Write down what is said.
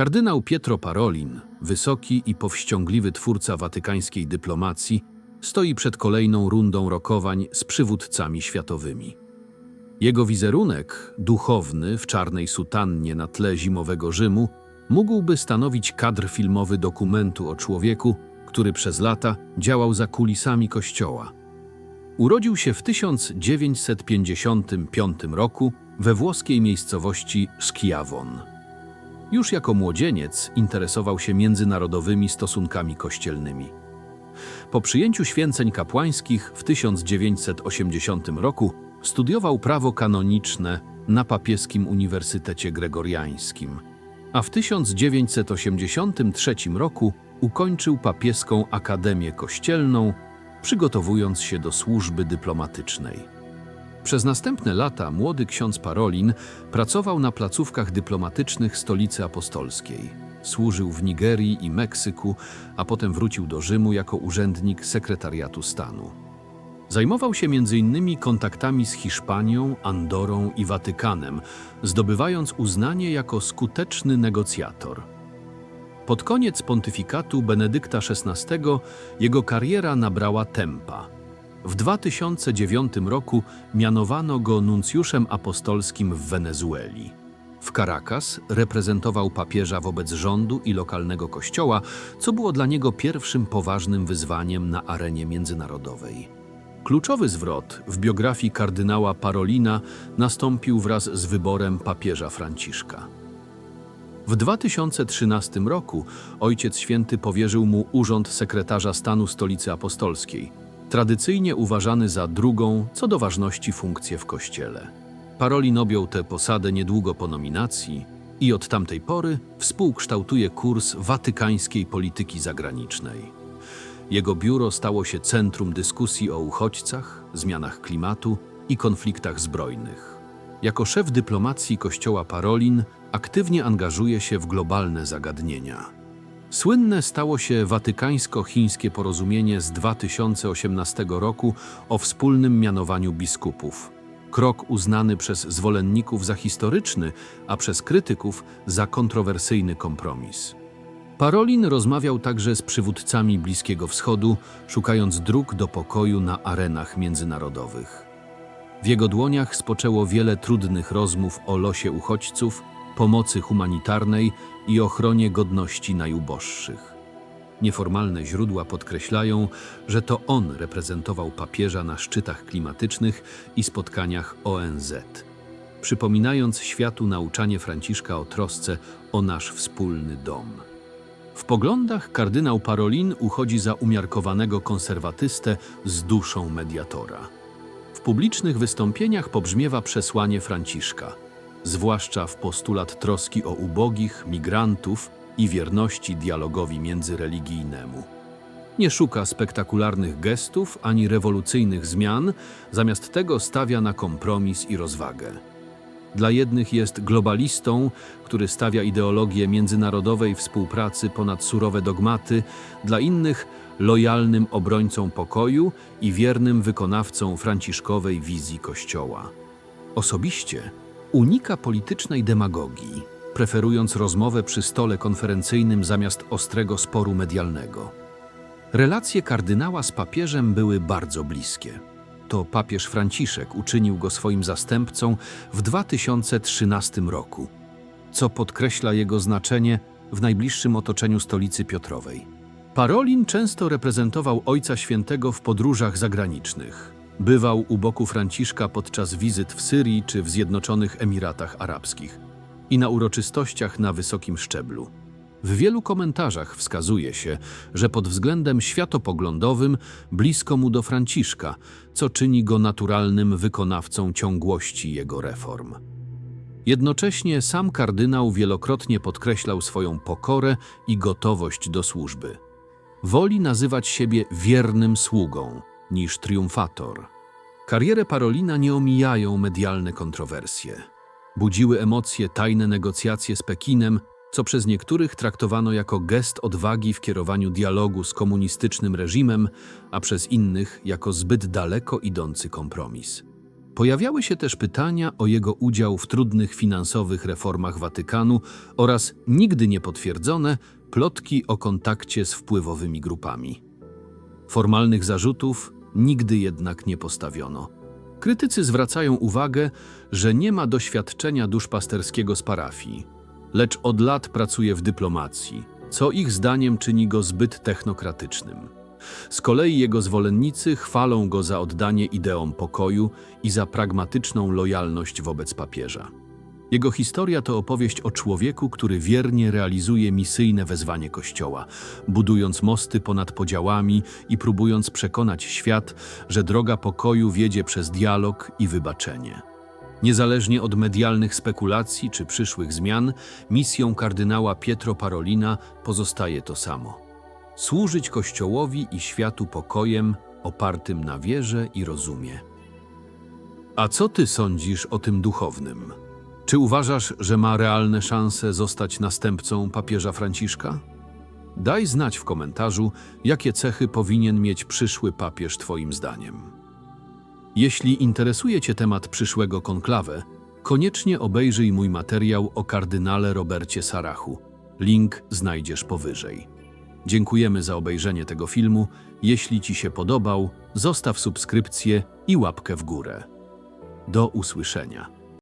Kardynał Pietro Parolin, wysoki i powściągliwy twórca watykańskiej dyplomacji, stoi przed kolejną rundą rokowań z przywódcami światowymi. Jego wizerunek, duchowny w czarnej sutannie na tle zimowego Rzymu, mógłby stanowić kadr filmowy dokumentu o człowieku, który przez lata działał za kulisami kościoła. Urodził się w 1955 roku we włoskiej miejscowości Schiavon. Już jako młodzieniec interesował się międzynarodowymi stosunkami kościelnymi. Po przyjęciu święceń kapłańskich w 1980 roku studiował prawo kanoniczne na papieskim Uniwersytecie Gregoriańskim, a w 1983 roku ukończył papieską Akademię Kościelną, przygotowując się do służby dyplomatycznej. Przez następne lata młody ksiądz Parolin pracował na placówkach dyplomatycznych stolicy apostolskiej. Służył w Nigerii i Meksyku, a potem wrócił do Rzymu jako urzędnik sekretariatu stanu. Zajmował się m.in. kontaktami z Hiszpanią, Andorą i Watykanem, zdobywając uznanie jako skuteczny negocjator. Pod koniec pontyfikatu Benedykta XVI jego kariera nabrała tempa. W 2009 roku mianowano go nuncjuszem apostolskim w Wenezueli. W Caracas reprezentował papieża wobec rządu i lokalnego kościoła, co było dla niego pierwszym poważnym wyzwaniem na arenie międzynarodowej. Kluczowy zwrot w biografii kardynała Parolina nastąpił wraz z wyborem papieża Franciszka. W 2013 roku Ojciec Święty powierzył mu urząd sekretarza stanu Stolicy Apostolskiej, tradycyjnie uważany za drugą co do ważności funkcję w Kościele. Parolin objął tę posadę niedługo po nominacji i od tamtej pory współkształtuje kurs watykańskiej polityki zagranicznej. Jego biuro stało się centrum dyskusji o uchodźcach, zmianach klimatu i konfliktach zbrojnych. Jako szef dyplomacji Kościoła Parolin aktywnie angażuje się w globalne zagadnienia. Słynne stało się watykańsko-chińskie porozumienie z 2018 roku o wspólnym mianowaniu biskupów. Krok uznany przez zwolenników za historyczny, a przez krytyków za kontrowersyjny kompromis. Parolin rozmawiał także z przywódcami Bliskiego Wschodu, szukając dróg do pokoju na arenach międzynarodowych. W jego dłoniach spoczęło wiele trudnych rozmów o losie uchodźców, pomocy humanitarnej i ochronie godności najuboższych. Nieformalne źródła podkreślają, że to on reprezentował papieża na szczytach klimatycznych i spotkaniach ONZ, przypominając światu nauczanie Franciszka o trosce o nasz wspólny dom. W poglądach kardynał Parolin uchodzi za umiarkowanego konserwatystę z duszą mediatora. W publicznych wystąpieniach pobrzmiewa przesłanie Franciszka, zwłaszcza w postulat troski o ubogich, migrantów i wierności dialogowi międzyreligijnemu. Nie szuka spektakularnych gestów ani rewolucyjnych zmian, zamiast tego stawia na kompromis i rozwagę. Dla jednych jest globalistą, który stawia ideologię międzynarodowej współpracy ponad surowe dogmaty, dla innych lojalnym obrońcą pokoju i wiernym wykonawcą franciszkowej wizji Kościoła. Osobiście unika politycznej demagogii, preferując rozmowę przy stole konferencyjnym zamiast ostrego sporu medialnego. Relacje kardynała z papieżem były bardzo bliskie to papież Franciszek uczynił go swoim zastępcą w 2013 roku, co podkreśla jego znaczenie w najbliższym otoczeniu stolicy Piotrowej. Parolin często reprezentował Ojca Świętego w podróżach zagranicznych. Bywał u boku Franciszka podczas wizyt w Syrii czy w Zjednoczonych Emiratach Arabskich i na uroczystościach na wysokim szczeblu. W wielu komentarzach wskazuje się, że pod względem światopoglądowym blisko mu do Franciszka, co czyni go naturalnym wykonawcą ciągłości jego reform. Jednocześnie sam kardynał wielokrotnie podkreślał swoją pokorę i gotowość do służby. Woli nazywać siebie wiernym sługą niż triumfator. Karierę Parolina nie omijają medialne kontrowersje. Budziły emocje tajne negocjacje z Pekinem co przez niektórych traktowano jako gest odwagi w kierowaniu dialogu z komunistycznym reżimem, a przez innych jako zbyt daleko idący kompromis. Pojawiały się też pytania o jego udział w trudnych finansowych reformach Watykanu oraz nigdy niepotwierdzone plotki o kontakcie z wpływowymi grupami. Formalnych zarzutów nigdy jednak nie postawiono. Krytycy zwracają uwagę, że nie ma doświadczenia duszpasterskiego z parafii, lecz od lat pracuje w dyplomacji, co ich zdaniem czyni go zbyt technokratycznym. Z kolei jego zwolennicy chwalą go za oddanie ideom pokoju i za pragmatyczną lojalność wobec papieża. Jego historia to opowieść o człowieku, który wiernie realizuje misyjne wezwanie Kościoła, budując mosty ponad podziałami i próbując przekonać świat, że droga pokoju wiedzie przez dialog i wybaczenie. Niezależnie od medialnych spekulacji czy przyszłych zmian, misją kardynała Pietro Parolina pozostaje to samo: służyć Kościołowi i światu pokojem opartym na wierze i rozumie. A co ty sądzisz o tym duchownym? Czy uważasz, że ma realne szanse zostać następcą papieża Franciszka? Daj znać w komentarzu, jakie cechy powinien mieć przyszły papież Twoim zdaniem. Jeśli interesuje Cię temat przyszłego konklawę, koniecznie obejrzyj mój materiał o kardynale Robercie Sarachu. Link znajdziesz powyżej. Dziękujemy za obejrzenie tego filmu. Jeśli Ci się podobał, zostaw subskrypcję i łapkę w górę. Do usłyszenia.